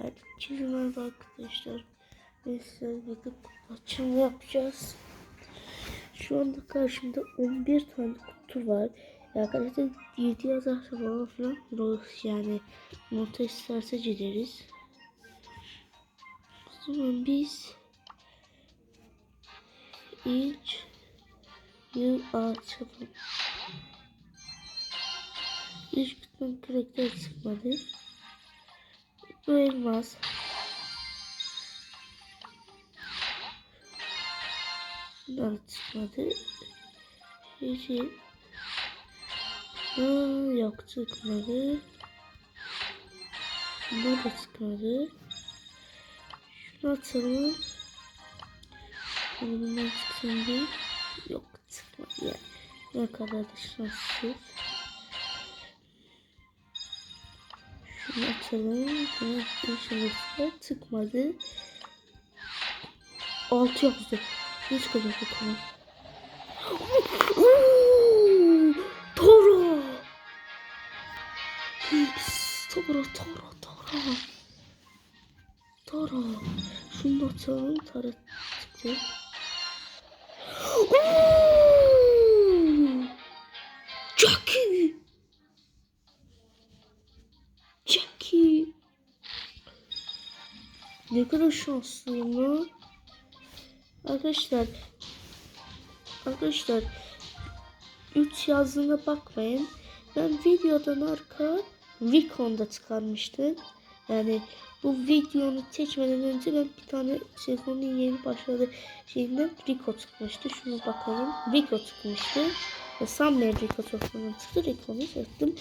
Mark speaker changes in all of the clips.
Speaker 1: Herkese merhaba arkadaşlar. Ve sizlerle birlikte kutu açımı yapacağız. Şu anda karşımda 11 tane kutu var. Ya arkadaşlar 7 yazarsa falan filan Rose yani montaj isterse gideriz. O zaman biz ilk yıl açalım. İlk kutunun karakter çıkmadı. Bu elmas. Bunlar çıkmadı. Şey, Aa, yok çıkmadı. Bunlar da çıkmadı. Şunu atalım. Bundan çıksın değil. Yok çıkmadı yani. Ne kadar da şanssız. Şunu açalım. İnşallah çıkmadı. 6 yaptı. Ne çıkacak bakalım. Toro. Toro, Toro, Toro. Toro. Şunu da açalım. Tara çıktı. Oo! Jackie. Ne kadar şanslıyım lan. Arkadaşlar. Arkadaşlar. 3 yazdığına bakmayın. Ben videodan arka Recon'da çıkarmıştım. Yani bu videonu seçmeden önce ben bir tane sezonun yeni başladı şeyinden Rico çıkmıştı. Şunu bakalım. Rico çıkmıştı. Ve Summer Rico çıkmıştı. Rico'nu seçtim.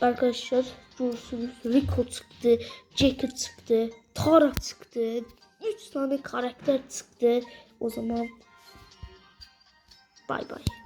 Speaker 1: Arkadaşlar görürsünüz Rico çıktı. Jacket çıktı. Tara çıktı. 3 tane karakter çıktı. O zaman bay bay.